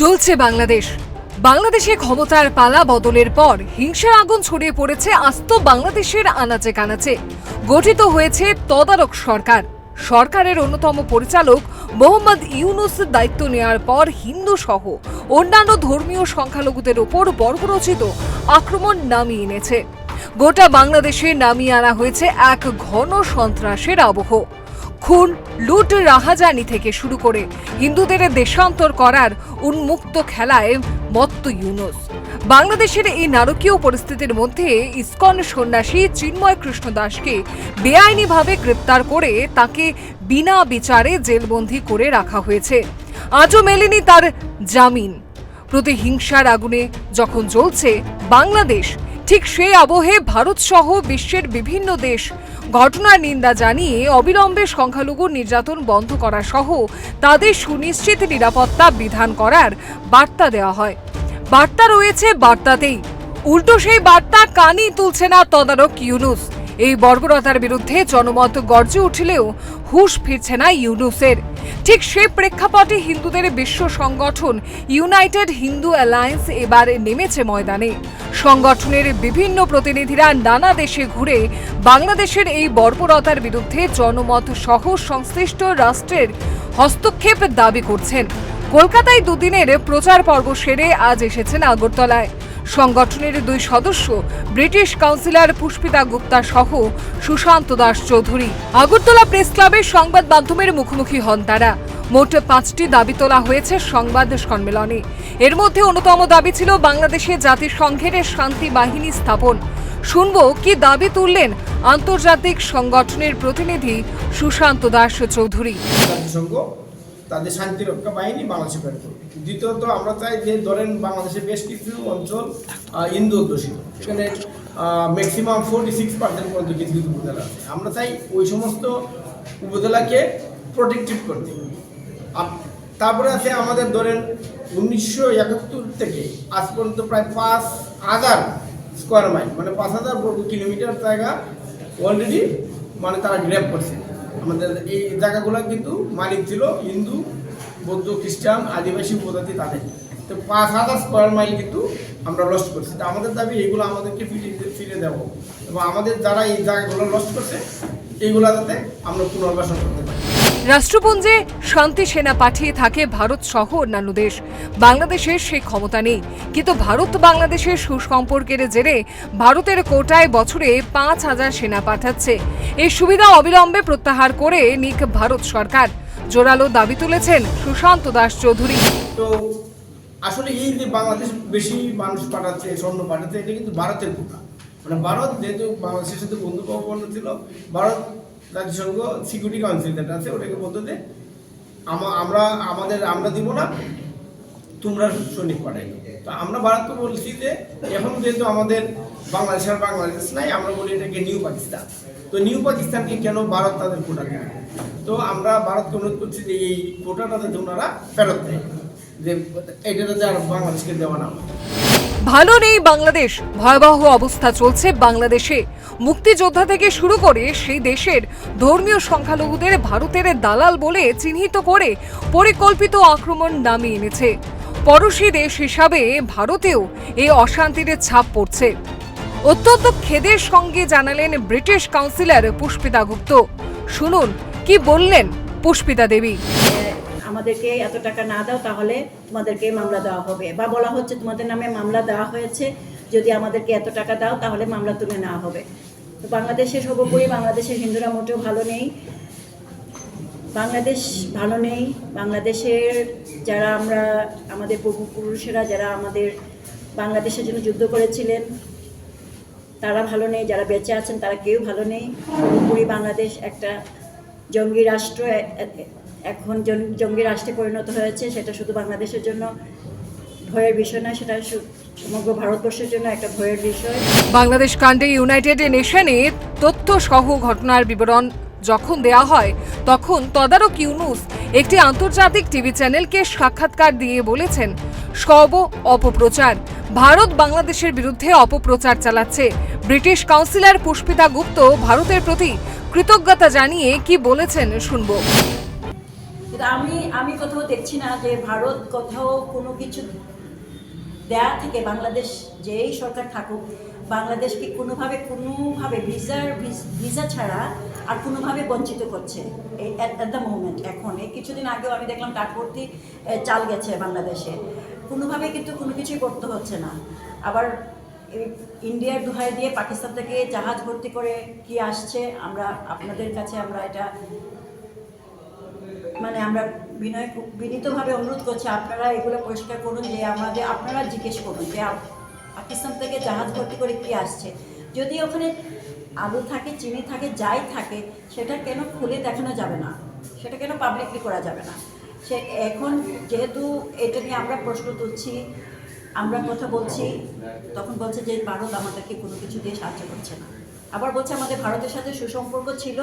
জ্বলছে বাংলাদেশ। বাংলাদেশে ক্ষমতার পালা বদলের পর হিংসার আগুন ছড়িয়ে পড়েছে আস্ত বাংলাদেশের আনাচে কানাচে। গঠিত হয়েছে তদারক সরকার। সরকারের অন্যতম পরিচালক মোহাম্মদ ইউনুস দায়িত্ব নেওয়ার পর হিন্দু সহ অন্যান্য ধর্মীয় সংখ্যালঘুদের ওপর বর্বরচিত আক্রমণ নামিয়ে এনেছে। গোটা বাংলাদেশে নামিয়ে আনা হয়েছে এক ঘন সন্ত্রাসের আবহ। খুন, লুট, রাহাজানি থেকে শুরু করে হিন্দুদের দেশান্তর করার উন্মুক্ত খেলায় মত্ত ইউনুস। বাংলাদেশের এই নারকীয় পরিস্থিতির মধ্যে ইসকন সন্ন্যাসী চিন্ময় কৃষ্ণ দাসকে বেআইনিভাবে গ্রেপ্তার করে তাকে বিনা বিচারে জেলবন্দি করে রাখা হয়েছে। আজও মেলেনি তার জামিন। প্রতিহিংসার আগুনে যখন জ্বলছে বাংলাদেশ, ঠিক সেই আবহে ভারত সহ বিশ্বের বিভিন্ন দেশ ঘটনার নিন্দা জানিয়ে অবিলম্বে সংখ্যালঘু নির্যাতন বন্ধ করা সহ তাদের সুনিশ্চিত নিরাপত্তা বিধান করার বার্তা দেওয়া হয়। বার্তা রয়েছে বার্তাতেই। উল্টো সেই বার্তা কানই তুলছে না তদারক ইউনুস। এই বর্বরতার বিরুদ্ধে জনমত গর্জে উঠলেও হুঁশ ফিরছে না ইউনুসের। ঠিক সে প্রেক্ষাপটে হিন্দুদের বিশ্ব সংগঠন ইউনাইটেড হিন্দু অ্যালায়েন্স এবার নেমেছে ময়দানে। সংগঠনের বিভিন্ন প্রতিনিধিরা নানা দেশে ঘুরে বাংলাদেশের এই বর্বরতার বিরুদ্ধে জনমত সহ সংশ্লিষ্ট রাষ্ট্রের হস্তক্ষেপ দাবি করছেন। কলকাতায় দুদিনের প্রচার পর্ব সেরে আজ এসেছেন আগরতলায়। সংগঠনের দুই সদস্য, ব্রিটিশ কাউন্সিলর পুষ্পিতা গুপ্তা সহ সুশান্ত দাস চৌধুরী। আগরতলা প্রেস ক্লাবের সংবাদ মাধ্যমের মুখোমুখি হন তারা। মোট পাঁচটি দাবি তোলা হয়েছে সংবাদ সম্মেলনে। এর মধ্যে অন্যতম দাবি ছিল বাংলাদেশে জাতিসংঘের শান্তি বাহিনী স্থাপন। শুনব কি দাবি তুললেন আন্তর্জাতিক সংগঠনের প্রতিনিধি সুশান্ত দাস চৌধুরী। জাতিসংঘ তাদের শান্তি রক্ষা বাহিনী বাংলাদেশে প্রেরণ করবে। দ্বিতীয়ত আমরা চাই যে ধরেন বাংলাদেশে বেশ কিছু অঞ্চল হিন্দু অধ্যুষিত এখানে ম্যাক্সিমাম ফোর্টি সিক্স পার্সেন্ট পর্যন্ত কিছু কিছু উপজেলা আছে। আমরা চাই ওই সমস্ত উপজেলাকে প্রোটেক্টিভ করতে। তারপরে আছে আমাদের ধরেন উনিশশো একাত্তর থেকে আজ পর্যন্ত প্রায় পাঁচ হাজার স্কোয়ার মাইল মানে পাঁচ হাজার কিলোমিটার জায়গা অলরেডি মানে তারা গ্র্যাপ করছে। আমাদের এই জায়গাগুলো কিন্তু মালিক ছিল, হিন্দু, বৌদ্ধ, খ্রিস্টান, আদিবাসী উপজাতি তাদের। তো পাঁচ হাজার স্কোয়ার মাইল কিন্তু আমরা লস্ট করছি। তো আমাদের দাবি এইগুলো আমাদেরকে ফিরে ফিরে দেবো এবং আমাদের যারা এই জায়গাগুলো লস্ট করছে এইগুলো যাতে আমরা পুনর্বাসন করতে পারি। রাষ্ট্রপুঞ্জে শান্তি সেনা পাঠিয়ে থাকে ভারত সহ অন্যান্য দেশ। বাংলাদেশের সে ক্ষমতা নেই। কিন্তু ভারত বাংলাদেশের সুসম্পর্কের জেরে ভারতের কোটায় বছরে পাঁচ হাজার সেনা পাঠাচ্ছে। এই সুবিধা অবিলম্বে প্রত্যাহার করে নিক ভারত সরকার। জোরালো দাবি তুলেছেন সুশান্ত দাস চৌধুরী। আসলে এই যে বাংলাদেশ বেশি মানুষ পাঠাচ্ছে, স্বর্ণ পাঠাচ্ছে, এটা কিন্তু ভারতের কোটা। মানে ভারত যেহেতু বাংলাদেশের সাথে বন্ধুত্বপূর্ণ ছিল, ভারত জাতিসংঘ সিকিউরিটি কাউন্সিল যেটা আছে, ওটাকে বলতো যে, আমা- আমরা, আমাদের, আমরা দিব না, তোমরা সৈনিক পাঠাই তো আমরা ভারতকে বলছি যে, এখন যেহেতু আমাদের বাংলাদেশ আর বাংলাদেশ নাই, আমরা বলি এটাকে নিউ পাকিস্তান। তো নিউ পাকিস্তানকে কেন ভারত তাদের কোটা তো আমরা ভারতকে অনুরোধ করছি যে এই কোটাটা যাতে ওনারা ফেরত দেয়। ভালো নেই বাংলাদেশ। ভয়াবহ অবস্থা চলছে বাংলাদেশে। মুক্তিযোদ্ধা থেকে শুরু করে সেই দেশের ধর্মীয় সংখ্যালঘুদের ভারতের দালাল বলে চিহ্নিত করে পরিকল্পিত আক্রমণ নামিয়ে এনেছে। পড়শি দেশ হিসাবে ভারতেও এই অশান্তির ছাপ পড়ছে। অত্যন্ত খেদের সঙ্গে জানালেন ব্রিটিশ কাউন্সিলর পুষ্পিতা গুপ্ত। শুনুন, কি বললেন পুষ্পিতা দেবী? আমাদেরকে এত টাকা না দাও, তাহলে তোমাদেরকে মামলা দেওয়া হবে। বা বলা হচ্ছে তোমাদের নামে মামলা দেওয়া হয়েছে, যদি আমাদেরকে এত টাকা দাও, তাহলে মামলা তুলে নেওয়া হবে। তো বাংলাদেশের সর্বোপরি বাংলাদেশের হিন্দুরা মোটেও ভালো নেই। বাংলাদেশ ভালো নেই। বাংলাদেশের যারা আমরা, আমাদের পূর্বপুরুষেরা যারা আমাদের বাংলাদেশের জন্য যুদ্ধ করেছিলেন, তারা ভালো নেই। যারা বেঁচে আছেন, তারা কেউ ভালো নেই। পুরোপুরি বাংলাদেশ একটা জঙ্গি রাষ্ট্র এখন জঙ্গি রাষ্ট্রে পরিণত হয়েছে, সেটা শুধু বাংলাদেশের জন্য ভয়ের বিষয় না সেটা সমগ্র ভারতবর্ষের জন্য একটা ভয়ের বিষয়। বাংলাদেশ কাণ্ডে ইউনাইটেড নেশনে তথ্য সহ ঘটনার বিবরণ যখন দেয়া হয়, তখন তদারক ইউনুস একটি আন্তর্জাতিক টিভি চ্যানেলকে সাক্ষাৎকার দিয়ে বলেছেন, সব অপপ্রচার। ভারত বাংলাদেশের বিরুদ্ধে অপপ্রচার চালাচ্ছে। ব্রিটিশ কাউন্সিলর পুষ্পিতা গুপ্ত ভারতের প্রতি কৃতজ্ঞতা জানিয়ে কি বলেছেন শুনব। আমি আমি কোথাও দেখছি না যে ভারত কোথাও কোনো কিছু দেয়া থেকে বাংলাদেশ যেই সরকার থাকুক, বাংলাদেশকে কোনোভাবে কোনোভাবে ভিসার ভিসা ছাড়া আর কোনোভাবে বঞ্চিত করছে অ্যাট দ্য মোমেন্ট এখন। এই কিছুদিন আগেও আমি দেখলাম কাঠভর্তি চাল গেছে বাংলাদেশে। কোনোভাবে কিন্তু কোনো কিছুই করতে হচ্ছে না। আবার ইন্ডিয়ার দোহাই দিয়ে পাকিস্তান থেকে জাহাজ ভর্তি করে কি আসছে, আমরা, আপনাদের কাছে আমরা এটা মানে আমরা বিনয় বিনীতভাবে অনুরোধ করছি, আপনারা এগুলো পরিষ্কার করুন যে আমাদের, আপনারা জিজ্ঞেস করুন যে পাকিস্তান থেকে জাহাজ ভর্তি করে কি আসছে। যদি ওখানে আলু থাকে, চিনি থাকে, যাই থাকে, সেটা কেন খুলে দেখানো যাবে না? সেটা কেন পাবলিকলি করা যাবে না? সে এখন যেহেতু এটা নিয়ে আমরা প্রশ্ন তুলছি, আমরা কথা বলছি, তখন বলছে যে ভারত আমাদেরকে কোনো কিছু দিয়ে সাহায্য করছে না। আবার বলছে আমাদের ভারতের সাথে সুসম্পর্ক ছিল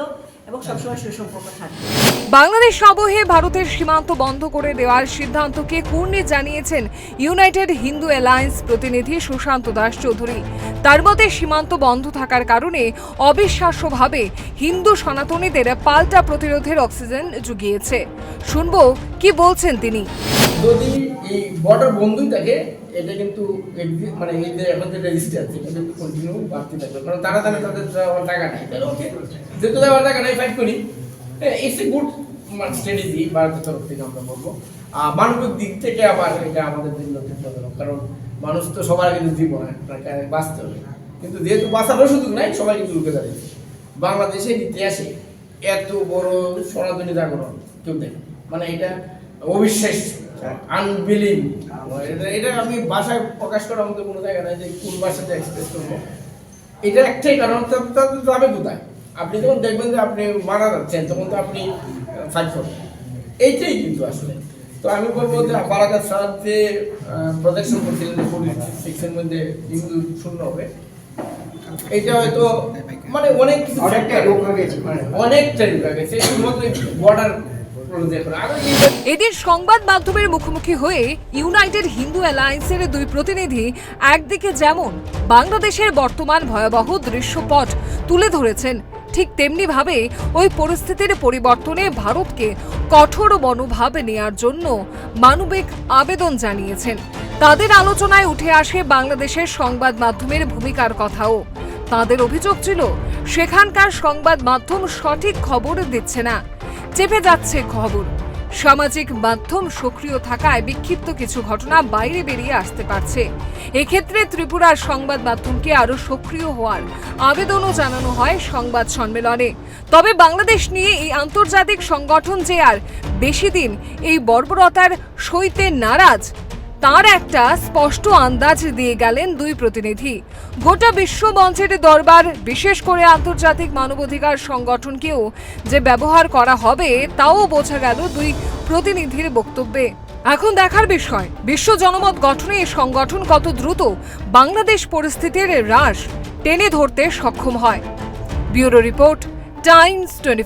এবং সবসময় সুসম্পর্ক থাকবে। বাংলাদেশ আবহে ভারতের সীমান্ত বন্ধ করে দেওয়ার সিদ্ধান্তকে কুর্নি জানিয়েছেন ইউনাইটেড হিন্দু অ্যালায়েন্স প্রতিনিধি সুশান্ত দাস চৌধুরী। তার মতে সীমান্ত বন্ধ থাকার কারণে অবিশ্বাস্যভাবে হিন্দু সনাতনীদের পাল্টা প্রতিরোধের অক্সিজেন জুগিয়েছে। শুনব কি বলছেন তিনি। যদি এই বর্ডার বন্ধই থাকে এটা কিন্তু মানে এই যে এখন যে আছে এটা কিন্তু কন্টিনিউ বাড়তে থাকবে। কারণ তারা জানে তাদের যাওয়ার টাকা নাই তাহলে ওকে যেহেতু যাওয়ার টাকা নাই ফাইট করি। ইটস এ গুড স্ট্র্যাটেজি ভারতের তরফ থেকে আমরা বলব। মানবিক দিক থেকে আবার এটা আমাদের জন্য চিন্তাজনক কারণ মানুষ তো সবার আগে জীবন আপনাকে বাঁচতে হবে। কিন্তু যেহেতু বাঁচারও সুযোগ নাই, সবাই কিন্তু রুখে দাঁড়িয়েছে। বাংলাদেশের ইতিহাসে এত বড় সনাতনী জাগরণ কেউ দেখে মানে এটা অবিশ্বাস্য। আনবিলিং এটা এটা আমি ভাষায় প্রকাশ করার মধ্যে কোনো জায়গা নাই যে কোন ভাষাতে এক্সপ্রেস করব। এটা একটাই কারণ তাদের যাবে কোথায়? আপনি যখন দেখবেন যে আপনি মারা যাচ্ছেন তখন তো আপনি ফাইট করবেন। এইটাই কিন্তু আসলে। তো আমি বলব যে বারাকাত স্যার যে প্রজেকশন করছিলেন সিক্সের মধ্যে হিন্দু শূন্য হবে এটা হয়তো মানে অনেক কিছু অনেকটা factor- রোগ গেছে। অনেকটাই রোগ গেছে। শুধুমাত্র বর্ডার এদিন সংবাদ মাধ্যমের মুখোমুখি হয়ে ইউনাইটেড হিন্দু অ্যালায়েন্সের দুই প্রতিনিধি একদিকে যেমন বাংলাদেশের বর্তমান ভয়াবহ দৃশ্যপট তুলে ধরেছেন, ঠিক তেমনি ভাবে ওই পরিস্থিতির পরিবর্তনে ভারতকে কঠোর মনোভাব নেয়ার জন্য মানবিক আবেদন জানিয়েছেন। তাদের আলোচনায় উঠে আসে বাংলাদেশের সংবাদ মাধ্যমের ভূমিকার কথাও। তাদের অভিযোগ ছিল, সেখানকার সংবাদ মাধ্যম সঠিক খবর দিচ্ছে না। চেপে যাচ্ছে খবর। সামাজিক মাধ্যম সক্রিয় থাকায় বিক্ষিপ্ত কিছু ঘটনা বাইরে বেরিয়ে আসতে পারছে। এক্ষেত্রে ত্রিপুরার সংবাদ মাধ্যমকে আরও সক্রিয় হওয়ার আবেদনও জানানো হয় সংবাদ সম্মেলনে। তবে বাংলাদেশ নিয়ে এই আন্তর্জাতিক সংগঠন যে আর বেশি দিন এই বর্বরতার সইতে নারাজ তার একটা স্পষ্ট আন্দাজ দিয়ে গেলেন দুই প্রতিনিধি। গোটা বিশ্ব মঞ্চের দরবার, বিশেষ করে আন্তর্জাতিক মানবাধিকার সংগঠনকেও যে ব্যবহার করা হবে, তাও বোঝা গেল দুই প্রতিনিধির বক্তব্যে। এখন দেখার বিষয়, বিশ্ব জনমত গঠনে এই সংগঠন কত দ্রুত বাংলাদেশ পরিস্থিতির হ্রাস টেনে ধরতে সক্ষম হয়। Bureau report, Times twenty